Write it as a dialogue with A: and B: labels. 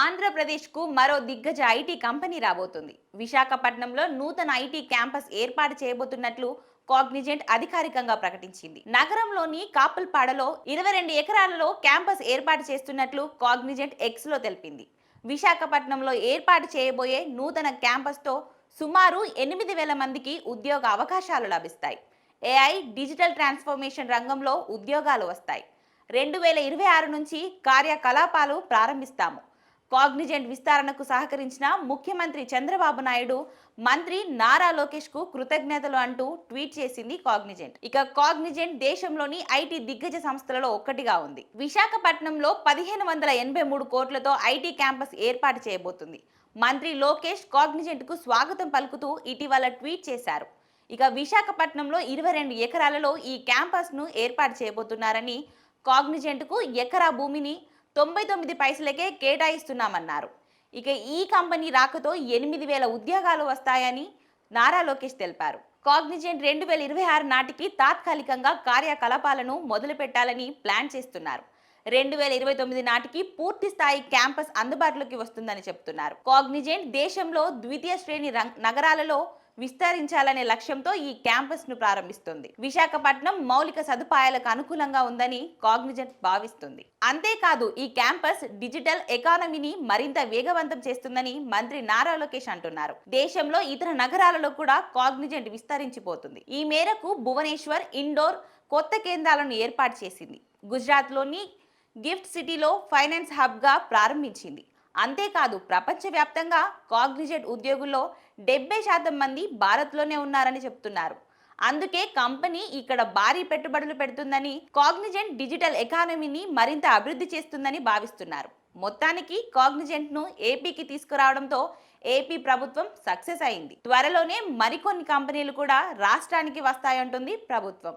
A: ఆంధ్రప్రదేశ్కు మరో దిగ్గజ ఐటీ కంపెనీ రాబోతుంది. విశాఖపట్నంలో నూతన ఐటీ క్యాంపస్ ఏర్పాటు చేయబోతున్నట్లు కాగ్నిజెంట్ అధికారికంగా ప్రకటించింది. నగరంలోని కాపుల్పాడలో ఇరవై రెండు ఎకరాలలో క్యాంపస్ ఏర్పాటు చేస్తున్నట్లు కాగ్నిజెంట్ ఎక్స్లో తెలిపింది. విశాఖపట్నంలో ఏర్పాటు చేయబోయే నూతన క్యాంపస్తో సుమారు ఎనిమిది వేల మందికి ఉద్యోగ అవకాశాలు లభిస్తాయి. ఏఐ డిజిటల్ ట్రాన్స్ఫర్మేషన్ రంగంలో ఉద్యోగాలు వస్తాయి. రెండు వేల ఇరవై ఆరు నుంచి కార్యకలాపాలు ప్రారంభిస్తాము. కాగ్నిజెంట్ విస్తరణకు సహకరించిన ముఖ్యమంత్రి చంద్రబాబు నాయుడు మంత్రి నారా లోకేష్కు కృతజ్ఞతలు అంటూ ట్వీట్ చేసింది కాగ్నిజెంట్. ఇక కాగ్నిజెంట్ దేశంలోని ఐటీ దిగ్గజ సంస్థలలో ఒక్కటిగా ఉంది. విశాఖపట్నంలో పదిహేను వందల ఎనభై మూడు కోట్లతో ఐటీ క్యాంపస్ ఏర్పాటు చేయబోతుంది. మంత్రి లోకేష్ కాగ్నిజెంట్కు స్వాగతం పలుకుతూ ఇటీవల ట్వీట్ చేశారు. ఇక విశాఖపట్నంలో ఇరవై రెండు ఎకరాలలో ఈ క్యాంపస్ను ఏర్పాటు చేయబోతున్నారని కాగ్నిజెంట్కు ఎకరా భూమిని తొంభై తొమ్మిది పైసలకే కేటాయిస్తున్నామన్నారు. ఇక ఈ కంపెనీ రాకతో ఎనిమిది వేల ఉద్యోగాలు వస్తాయని నారా లోకేష్ తెలిపారు. కాగ్నిజెంట్ రెండు వేల ఇరవై ఆరు నాటికి తాత్కాలికంగా కార్యకలాపాలను మొదలు పెట్టాలని ప్లాన్ చేస్తున్నారు. రెండు వేల ఇరవై తొమ్మిది నాటికి పూర్తి స్థాయి క్యాంపస్ అందుబాటులోకి వస్తుందని చెప్తున్నారు. కాగ్నిజెంట్ దేశంలో ద్వితీయ శ్రేణి నగరాలలో విస్తరించాలనే లక్ష్యంతో ఈ క్యాంపస్ను ప్రారంభిస్తుంది. విశాఖపట్నం మౌలిక సదుపాయాలకు అనుకూలంగా ఉందని కాగ్నిజెంట్ భావిస్తుంది. అంతేకాదు ఈ క్యాంపస్ డిజిటల్ ఎకానమీని మరింత వేగవంతం చేస్తుందని మంత్రి నారా లోకేష్ అంటున్నారు. దేశంలో ఇతర నగరాలలో కూడా కాగ్నిజెంట్ విస్తరించిపోతుంది. ఈ మేరకు భువనేశ్వర్ ఇండోర్ కొత్త కేంద్రాలను ఏర్పాటు చేసింది. గుజరాత్లోని గిఫ్ట్ సిటీలో ఫైనాన్స్ హబ్గా ప్రారంభించింది. అంతేకాదు ప్రపంచవ్యాప్తంగా కాగ్నిజెంట్ ఉద్యోగుల్లో డెబ్బై శాతం మంది భారత్లోనే ఉన్నారని చెప్తున్నారు. అందుకే కంపెనీ ఇక్కడ భారీ పెట్టుబడులు పెడుతుందని కాగ్నిజెంట్ డిజిటల్ ఎకానమీని మరింత అభివృద్ధి చేస్తుందని భావిస్తున్నారు. మొత్తానికి కాగ్నిజెంట్ను ఏపీకి తీసుకురావడంతో ఏపీ ప్రభుత్వం సక్సెస్ అయింది. త్వరలోనే మరికొన్ని కంపెనీలు కూడా రాష్ట్రానికి వస్తాయంటుంది ప్రభుత్వం.